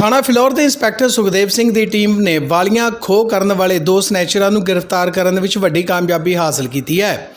ਥਾਣਾ ਫਿਲੌਰ ਦੇ ਇੰਸਪੈਕਟਰ ਸੁਖਦੇਵ ਸਿੰਘ ਦੀ ਟੀਮ ਨੇ ਵਾਲੀਆਂ ਖੋਹ ਕਰਨ ਵਾਲੇ ਦੋ ਸਨੈਚਰਾਂ ਨੂੰ ਗ੍ਰਿਫਤਾਰ ਕਰਨ ਵਿੱਚ ਵੱਡੀ ਕਾਮਯਾਬੀ ਹਾਸਲ ਕੀਤੀ ਹੈ।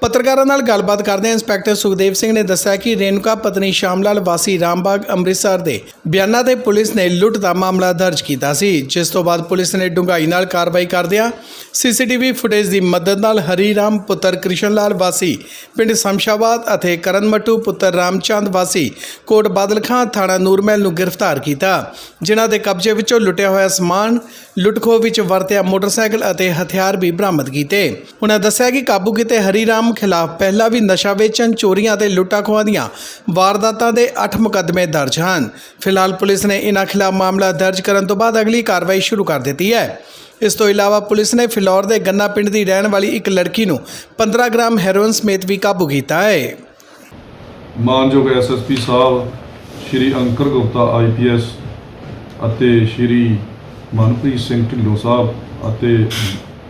ਪੱਤਰਕਾਰਾਂ ਨਾਲ ਗੱਲਬਾਤ ਕਰਦੇ ਇੰਸਪੈਕਟਰ ਸੁਖਦੇਵ ਸਿੰਘ ਨੇ ਦੱਸਿਆ ਕਿ ਰੇਨੂਕਾ ਪਤਨੀ ਸ਼ਾਮਲਾਲ ਵਾਸੀ ਰਾਮਬਾਗ, ਅੰਮ੍ਰਿਤਸਰ ਦੇ ਬਿਆਨਾਂ ਤੇ ਪੁਲਿਸ ਨੇ ਲੁੱਟ ਦਾ ਮਾਮਲਾ ਦਰਜ ਕੀਤਾ ਸੀ, ਜਿਸ ਤੋਂ ਬਾਅਦ ਪੁਲਿਸ ਨੇ ਡੂੰਘਾਈ ਨਾਲ ਕਾਰਵਾਈ ਕਰਦਿਆਂ ਸੀਸੀਟੀਵੀ ਫੁਟੇਜ ਦੀ ਮਦਦ ਨਾਲ ਹਰੀ ਰਾਮ ਪੁੱਤਰ ਕ੍ਰਿਸ਼ਨ ਲਾਲ ਵਾਸੀ, ਪਿੰਡ ਸ਼ਮਸ਼ਾਬਾਦ ਅਤੇ ਕਰਨ ਮੱਟੂ ਪੁੱਤਰ ਰਾਮਚੰਦ ਵਾਸੀ ਕੋਟ ਬਾਦਲ ਖਾਂ ਥਾਣਾ ਨੂਰਮਹਿਲ ਨੂੰ ਗ੍ਰਿਫਤਾਰ ਕੀਤਾ, ਜਿਨ੍ਹਾਂ ਦੇ ਕਬਜ਼ੇ ਵਿੱਚੋਂ ਲੁੱਟਿਆ ਹੋਇਆ ਸਮਾਨ ਲੁੱਟਖੋ ਵਿੱਚ ਵਰਤਿਆ ਮੋਟਰਸਾਈਕਲ ਅਤੇ ਹਥਿਆਰ ਵੀ ਬਰਾਮਦ ਕੀਤੇ। ਉਹਨਾਂ ਦੱਸਿਆ ਕਿ ਕਾਬੂ ਕੀਤੇ ਹਰੀ ਰਾਮ ਖਿਲਾਫ ਪਹਿਲਾਂ ਵੀ ਨਸ਼ਾ ਵੇਚਣ, ਚੋਰੀਆਂ ਅਤੇ ਲੁੱਟਾਂ ਦੀਆਂ ਵਾਰਦਾਤਾਂ ਦੇ 8 ਮੁਕੱਦਮੇ ਦਰਜ ਹਨ। ਫਿਲਹਾਲ ਪੁਲਿਸ ਨੇ ਇਨ੍ਹਾਂ ਖਿਲਾਫ ਮਾਮਲਾ ਦਰਜ ਕਰਨ ਤੋਂ ਬਾਅਦ ਅਗਲੀ ਕਾਰਵਾਈ ਸ਼ੁਰੂ ਕਰ ਦਿੱਤੀ ਹੈ। ਇਸ ਤੋਂ ਇਲਾਵਾ ਪੁਲਿਸ ਨੇ ਫਿਲੌਰ ਦੇ ਗੰਨਾ ਪਿੰਡ ਦੀ ਰਹਿਣ ਵਾਲੀ ਇੱਕ ਲੜਕੀ ਨੂੰ 15 ਗ੍ਰਾਮ ਹੈਰੋਇਨ ਸਮੇਤ ਵੀ ਕਾਬੂ ਕੀਤਾ ਹੈ। ਮਾਨਯੋਗ ਐਸਐਸਪੀ ਸਾਹਿਬ, ਸ਼੍ਰੀ ਅੰਕਰ ਗੁਪਤਾ ਆਈਪੀਐਸ ਅਤੇ ਸ਼੍ਰੀ ਮਨਪ੍ਰੀਤ ਸਿੰਘ ਢਿੱਲੋਂ ਸਾਹਿਬ ਅਤੇ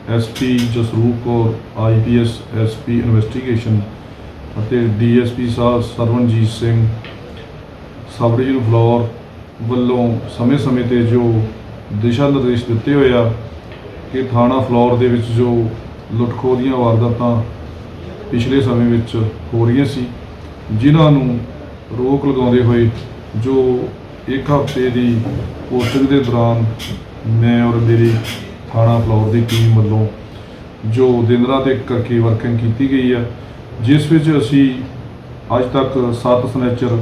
SP Jasroop Kaur IPS SP investigation ਅਤੇ ਡੀਐਸਪੀ ਸਾਹਿਬ ਸਰਵਨਜੀਤ ਸਿੰਘ ਸਬ ਡਿਵੀਜ਼ਨ ਫਲੋਰ ਵੱਲੋਂ ਸਮੇਂ-ਸਮੇਂ ਤੇ ਜੋ ਦਿਸ਼ਾ ਨਿਰਦੇਸ਼ ਦਿੱਤੇ ਹੋਏ ਆ ਕਿ ਥਾਣਾ ਫਲੋਰ ਦੇ ਵਿੱਚ ਜੋ ਲੁੱਟਖੋ ਦੀਆਂ ਵਾਰਦਾਤਾਂ ਪਿਛਲੇ ਸਮੇਂ ਵਿੱਚ ਹੋ ਰਹੀਆਂ ਸੀ, ਜਿਨ੍ਹਾਂ ਨੂੰ ਰੋਕ ਲਗਾਉਂਦੇ ਹੋਏ ਜੋ ਇੱਕ ਹਫ਼ਤੇ ਦੀ ਪੋਸਟਿੰਗ ਦੇ ਦੌਰਾਨ ਮੈਂ ਔਰ ਮੇਰੀ ਥਾਣਾ ਫਲੋਰ ਦੀ ਟੀਮ ਵੱਲੋਂ ਜੋ ਦਿਨ ਰਾਤ ਇੱਕ ਕਰਕੇ ਵਰਕਿੰਗ ਕੀਤੀ ਗਈ ਆ ਜਿਸ ਵਿੱਚ ਅਸੀਂ ਅੱਜ ਤੱਕ 7 ਸਨੈਚਰ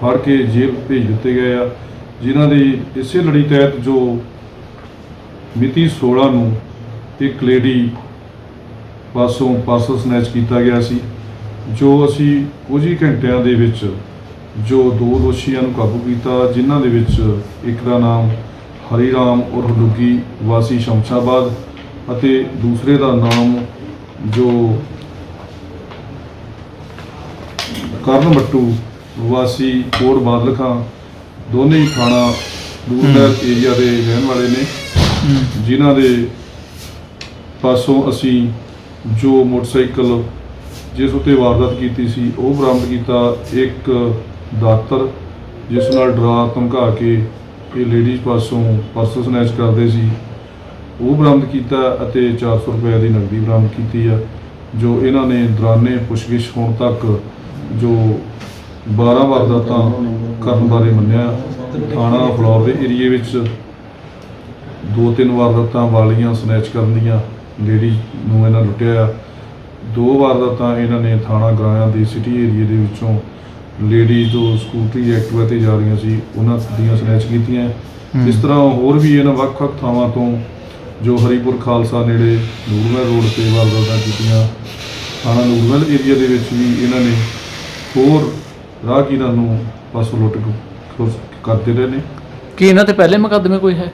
ਫੜ ਕੇ ਜੇਲ੍ਹ ਭੇਜ ਦਿੱਤੇ ਗਏ ਆ, ਜਿਨ੍ਹਾਂ ਦੀ ਇਸੇ ਲੜੀ ਤਹਿਤ ਜੋ ਮਿਤੀ 16 ਨੂੰ ਇੱਕ ਲੇਡੀ ਪਾਸੋਂ ਪਾਰਸਲ ਸਨੈਚ ਕੀਤਾ ਗਿਆ ਸੀ, ਜੋ ਅਸੀਂ ਕੁਝ ਹੀ ਘੰਟਿਆਂ ਦੇ ਵਿੱਚ ਜੋ ਦੋ ਦੋਸ਼ੀਆਂ ਨੂੰ ਕਾਬੂ ਕੀਤਾ, ਜਿਨ੍ਹਾਂ ਦੇ ਵਿੱਚ ਇੱਕ ਦਾ ਨਾਮ ਹਰੀ ਰਾਮ ਉਰਫ ਡੁੱਗੀ ਵਾਸੀ ਸ਼ਮਸ਼ਾਬਾਦ ਅਤੇ ਦੂਸਰੇ ਦਾ ਨਾਮ ਜੋ ਕਰਨ ਮੱਟੂ ਵਾਸੀ ਕੋਟ ਬਾਦਲ ਖਾਂ ਦੋਨੇ ਹੀ ਥਾਣਾ ਦੂਰਨਹਿਰ ਏਰੀਆ ਦੇ ਰਹਿਣ ਵਾਲੇ ਨੇ। ਜਿਨ੍ਹਾਂ ਦੇ ਪਾਸੋਂ ਅਸੀਂ ਜੋ ਮੋਟਰਸਾਈਕਲ ਜਿਸ ਉਤੇ ਵਾਰਦਾਤ ਕੀਤੀ ਸੀ ਉਹ ਬਰਾਮਦ ਕੀਤਾ ਇੱਕ ਦਾਤਰ ਜਿਸ ਨਾਲ ਡਰਾ ਧਮਕਾ ਕੇ ਇਹ ਲੇਡੀਜ਼ ਪਾਸੋਂ ਪਰਸ ਸਨੈਚ ਕਰਦੇ ਸੀ। ਉਹ ਬਰਾਮਦ ਕੀਤਾ ਅਤੇ 400 ਰੁਪਏ ਦੀ ਨਕਦੀ ਬਰਾਮਦ ਕੀਤੀ ਆ, ਜੋ ਇਹਨਾਂ ਨੇ ਦੌਰਾਨੇ ਪੁੱਛਗਿੱਛ ਹੋਣ ਤੱਕ ਜੋ 12 ਵਾਰਦਾਤਾਂ ਕਰਨ ਬਾਰੇ ਮੰਨਿਆ। ਥਾਣਾ ਫਲੋਰ ਦੇ ਏਰੀਏ ਵਿੱਚ ਦੋ ਤਿੰਨ ਵਾਰਦਾਤਾਂ ਵਾਲੀਆਂ ਸਨੈਚ ਕਰਨ ਦੀਆਂ ਲੇਡੀ ਨੂੰ ਇਹਨਾਂ ਲੁੱਟਿਆ। ਆ ਦੋ ਵਾਰਦਾਤਾਂ ਇਹਨਾਂ ਨੇ ਥਾਣਾ ਗਰਾਇਆ ਦੇ ਸਿਟੀ ਏਰੀਏ ਦੇ ਵਿੱਚੋਂ ਲੇਡੀ ਜੋ ਸਕੂਟਰੀ ਐਕਟਿਵਾ ਤੇ ਜਾ ਰਹੀਆਂ ਸੀ ਉਹਨਾਂ ਦੀਆਂ ਸਨੈਚ ਕੀਤੀਆਂ। ਇਸ ਤਰ੍ਹਾਂ ਹੋਰ ਵੀ ਇਹਨਾਂ ਵੱਖ-ਵੱਖ ਥਾਵਾਂ ਤੋਂ ਜੋ ਹਰੀਪੁਰ ਖਾਲਸਾ ਨੇੜੇ ਨੂਰਮਹਿਲ ਰੋਡ ਤੇ ਵਾਰਦਾਤਾਂ ਕੀਤੀਆਂ ਥਾਣਾ ਨੂਰਮਹਿਲ ਏਰੀਆ ਦੇ ਵਿੱਚ ਵੀ ਇਹਨਾਂ ਨੇ ਹੋਰ ਰਾਹਗੀਰਾਂ ਨੂੰ ਪਾਸੋਂ ਲੁੱਟ ਕਰਦੇ ਰਹੇ ਨੇ। ਕੀ ਇਹਨਾਂ ਤੇ ਪਹਿਲੇ ਮੁਕੱਦਮੇ ਕੋਈ ਹੈ?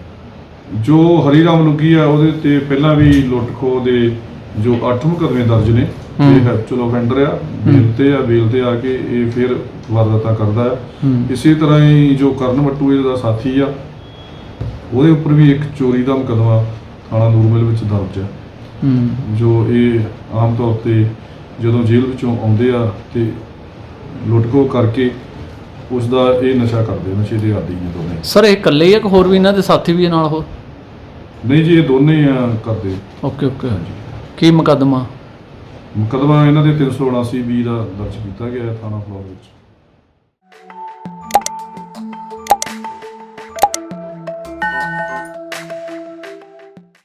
ਜੋ ਹਰੀਰਾਮ ਲੁੱਗੀ ਆ ਉਹਦੇ ਤੇ ਪਹਿਲਾਂ ਵੀ ਲੁੱਟ ਖੋਹ ਦੇ ਜੋ 8 ਮੁਕੱਦਮੇ ਦਰਜ ਨੇ। ਇਹ ਹੈਪਚੁਅਲ ਆਫੈਂਡਰ ਆ ਬੇਲ ਤੇ ਆ ਬੇਲ ਤੇ ਆ ਕੇ ਇਹ ਫਿਰ ਵਾਰਦਾਤਾਂ ਕਰਦਾ ਆ ਹੂੰ। ਇਸੇ ਤਰ੍ਹਾਂ ਹੀ ਜੋ ਕਰਨ ਮੱਟੂ ਇਹਦਾ ਸਾਥੀ ਆ ਉਹਦੇ ਉੱਪਰ ਵੀ ਇੱਕ ਚੋਰੀ ਦਾ ਮੁਕੱਦਮਾ ਥਾਣਾ ਨੂਰਮਹਿਲ ਵਿੱਚ ਦਰਜ ਆ ਹੂੰ। ਜੋ ਇਹ ਆਮ ਤੌਰ ਤੇ ਜਦੋਂ ਜੇਲ੍ਹ ਵਿੱਚੋਂ ਆਉਂਦੇ ਆ ਤੇ ਲੁੱਟ ਖੋਹ ਕਰਕੇ ਉਸ ਦਾ ਇਹ ਨਸ਼ਾ ਕਰਦੇ ਨਸ਼ੇ ਦੇ ਆਦੀ ਨੇ ਦੋਨੇ ਸਰ ਇਹ ਇਕੱਲੇ ਹੀ ਆ ਕਿ ਹੋਰ ਵੀ ਇਹਨਾਂ ਦੇ ਸਾਥੀ ਵੀ ਨਾਲ ਹੋਰ? ਨਹੀਂ ਜੀ ਇਹ ਦੋਨੇ ਆ ਕਰਦੇ। Okay okay. ਕੀ ਮੁਕੱਦਮਾ? ਮੁਕੱਦਮਾ ਇਹਨਾਂ ਦੇ 379 ਬੀ ਦਾ ਦਰਜ ਕੀਤਾ ਗਿਆ ਹੈ ਥਾਣਾ ਫਲੋਰ ਵਿੱਚ।